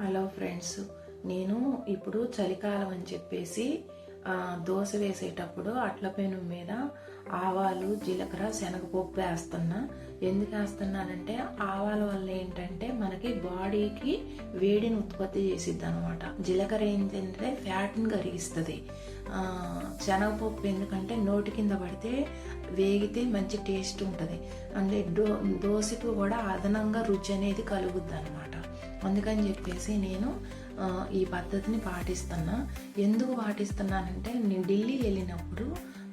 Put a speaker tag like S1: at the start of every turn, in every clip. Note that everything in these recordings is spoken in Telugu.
S1: హలో ఫ్రెండ్స్ నేను ఇప్పుడు చలికాలం అని చెప్పేసి దోశ వేసేటప్పుడు అట్ల పెను మీద ఆవాలు జీలకర్ర శనగపప్పు వేస్తున్నా. ఎందుకు వేస్తున్నానంటే ఆవాల వల్ల ఏంటంటే మనకి బాడీకి వేడిని ఉత్పత్తి చేసిద్ది అనమాట జీలకర్ర ఏంటంటే ఫ్యాట్ని కరిగిస్తుంది. శనగపప్పు ఎందుకంటే నోటి కింద పడితే వేగితే మంచి టేస్ట్ ఉంటుంది. అంటే దో దోశకు కూడా అదనంగా రుచి అనేది కలుగుద్ది అనమాట అందుకని చెప్పేసి నేను ఈ పద్ధతిని పాటిస్తున్నా. ఎందుకు పాటిస్తున్నానంటే నేను ఢిల్లీ వెళ్ళినప్పుడు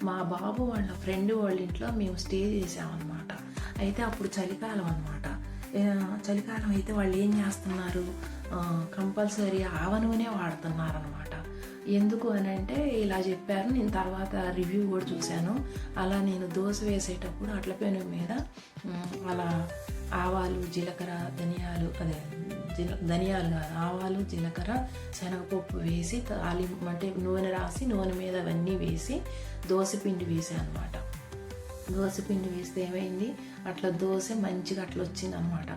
S1: మా బాబు వాళ్ళ ఫ్రెండ్ వాళ్ళ ఇంట్లో మేము స్టే చేసామన్నమాట. అయితే అప్పుడు చలికాలం అనమాట చలికాలం అయితే వాళ్ళు ఏం చేస్తున్నారు? కంపల్సరీ ఆవ నూనె వాడుతున్నారు అనమాట ఎందుకు అని అంటే ఇలా చెప్పారు. నేను తర్వాత రివ్యూ కూడా చూశాను. అలా నేను దోశ వేసేటప్పుడు అట్ల పెను మీద అలా ఆవాలు జీలకర్ర ధనియాలు అదే జీల ధనియాలు కాదు ఆవాలు జీలకర్ర శనగపప్పు వేసి తాలి అంటే నూనె రాసి నూనె మీద అవన్నీ వేసి దోశ పిండి వేసాను అనమాట దోశ పిండి వేస్తే ఏమైంది? అట్లా దోశ మంచిగా అట్లా వచ్చింది అనమాట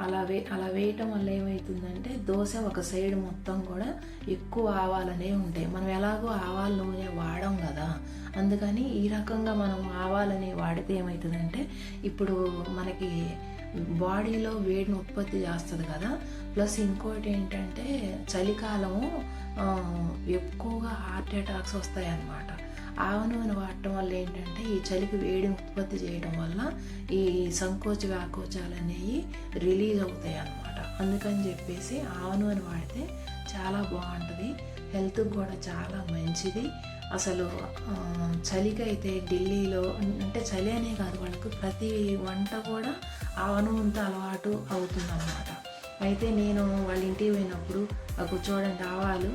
S1: అలా వే అలా వేయటం వల్ల ఏమవుతుందంటే దోశ ఒక సైడ్ మొత్తం కూడా ఎక్కువ ఆవాలనే ఉంటాయి. మనం ఎలాగో ఆవాల నూనె వాడం కదా. అందుకని ఈ రకంగా మనం ఆవాలని వాడితే ఏమవుతుందంటే ఇప్పుడు మనకి బాడీలో వేడిని ఉత్పత్తి చేస్తుంది కదా. ప్లస్ ఇంకోటి ఏంటంటే చలికాలము ఎక్కువగా హార్ట్ అటాక్స్ వస్తాయి అన్నమాట ఆవ నూనె వాడటం వల్ల ఏంటంటే ఈ చలికి వేడిని ఉత్పత్తి చేయడం వల్ల ఈ సంకోచ వ్యాకోచాలు అనేవి రిలీజ్ అవుతాయి అన్నమాట అందుకని చెప్పేసి ఆవ నూనె వాడితే చాలా బాగుంటుంది. హెల్త్కి కూడా చాలా మంచిది. అసలు చలికైతే ఢిల్లీలో అంటే చలి అనే కాదు వాళ్ళకు ప్రతి వంట కూడా ఆ నూనెతో అలవాటు అవుతుందన్నమాట. అయితే నేను వాళ్ళ ఇంటికి పోయినప్పుడు అక్కడ ఆవాలు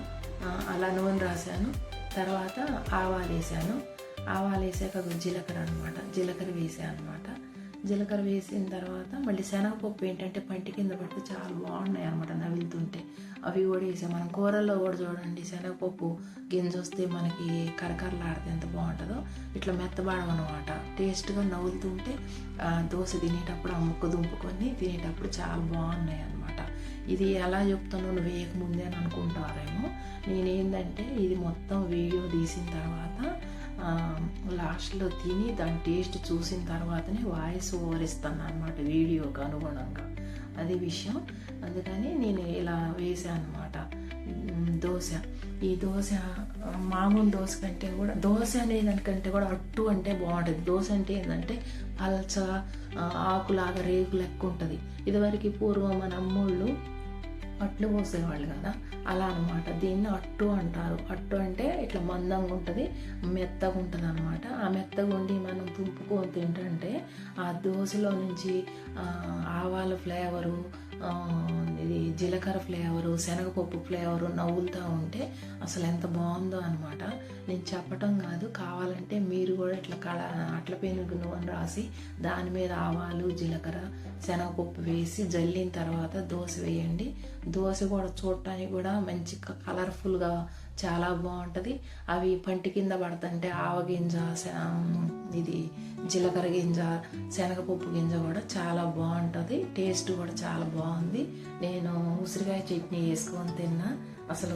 S1: అలా నూనె రాశాను తర్వాత ఆవాలు వేసాను ఆవాలు వేసాక జీలకర్ర అనమాట జీలకర్ర వేసాను అనమాట జీలకర్ర వేసిన తర్వాత మళ్ళీ శనగపప్పు ఏంటంటే పంటి కింద పడితే చాలా బాగున్నాయి అనమాట నవిలుతుంటే అవి కూడా వేసాం. మనం కూరల్లో కూడా చూడండి శనగపప్పు గింజ వస్తే మనకి కరకరలాడితే ఎంత బాగుంటుందో. ఇట్లా మెత్తబాడం అనమాట టేస్ట్గా నవ్వులుతుంటే దోశ తినేటప్పుడు ఆ ముక్క దుంపుకొని తినేటప్పుడు చాలా బాగున్నాయి అనమాట ఇది ఎలా చెప్తున్నావు నువ్వు వేయకముందే అని అనుకుంటారేమో. నేనేందంటే ఇది మొత్తం వీడియో తీసిన తర్వాత లాస్ట్లో తిని దాని టేస్ట్ చూసిన తర్వాతనే వాయిస్ ఓవర్ ఇస్తాను అనమాట వీడియోకి అనుగుణంగా. అది విషయం. అందుకని నేను ఇలా వేసాను అనమాట దోశ. ఈ దోశ మామూలు దోశ కంటే కూడా దోశ అనే దానికంటే కూడా అట్టు అంటే బాగుంటుంది. దోశ అంటే ఏంటంటే పల్చ ఆకులాగా రేకు లెక్క ఉంటుంది. ఇదివరకు పూర్వం మన అమ్మోళ్ళు అట్లు పోసేవాళ్ళు కదా. అలా అనమాట దీన్ని అట్టు అంటారు. అట్టు అంటే ఇట్లా మందంగా ఉంటుంది మెత్తగా ఉంటుంది అనమాట ఆ మెత్తగా ఉండి మనం తుంపుకొని తింటుంటే ఆ దోశలో నుంచి ఆవాల ఫ్లేవరు ఇది జీలకర్ర ఫ్లేవరు శనగపప్పు ఫ్లేవరు నవ్వులుతూ ఉంటే అసలు ఎంత బాగుందో అనమాట నేను చెప్పటం కాదు కావాలంటే అట్ల కళ అట్ల పెనుగు అని రాసి దాని మీద ఆవాలు జీలకర్ర శనగపప్పు వేసి జల్లిన తర్వాత దోశ వేయండి. దోశ కూడా చూడటానికి కూడా మంచి కలర్ఫుల్గా చాలా బాగుంటుంది. అవి పంటి కింద పడుతుంటే ఆవ గింజ ఇది జీలకర్ర గింజ శనగపప్పు గింజ కూడా చాలా బాగుంటుంది. టేస్ట్ కూడా చాలా బాగుంది. నేను ఉసిరికాయ చట్నీ వేసుకొని తిన్నా. అసలు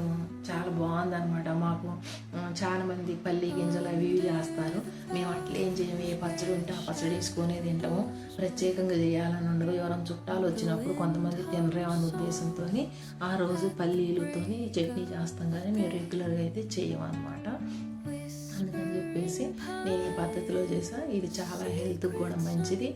S1: చాలా బాగుంది అనమాట మాకు చాలామంది చాలా మంది పల్లి గింజలు అవి ఇవి చేస్తారు. మేము అట్లా ఏం చేయము. ఏ పచ్చడి ఉంటే ఆ పచ్చడి వేసుకొని తింటాము. ప్రత్యేకంగా చేయాలని ఉండదు. ఎవరైనా చుట్టాలు వచ్చినప్పుడు కొంతమంది తినరేమన్న ఉద్దేశంతో ఆ రోజు పల్లీలతో చట్నీ చేస్తాం. కానీ మేము రెగ్యులర్గా అయితే చేయమన్నమాట. అందుకని చెప్పేసి నేను ఈ పద్ధతిలో చేసా. ఇది చాలా హెల్త్కి కూడా మంచిది.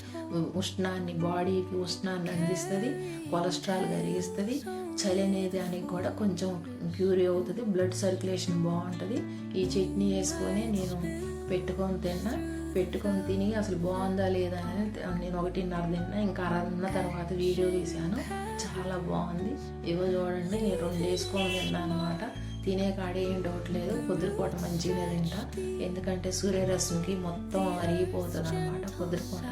S1: ఉష్ణాన్ని బాడీకి ఉష్ణాన్ని అందిస్తుంది. కొలెస్ట్రాల్ కరిగిస్తుంది. చలి అనే దానికి కూడా కొంచెం క్యూరీ అవుతుంది. బ్లడ్ సర్క్యులేషన్ బాగుంటుంది. ఈ చట్నీ వేసుకొని నేను పెట్టుకొని తిన్నా. పెట్టుకొని తిని అసలు బాగుందా లేదా అనేది నేను ఒకటిన్నర తిన్నా. ఇంకా అరన్న తర్వాత వీడియో తీశాను. చాలా బాగుంది. ఇగో చూడండి నేను రెండు వేసుకొని తిన్నా అనమాట తినే కాడే ఏం డౌట్ లేదు. పొద్దురుపూట మంచిగా తింటా. ఎందుకంటే సూర్యరశ్మికి మొత్తం అరిగిపోతుంది అనమాట పొద్దురుపూట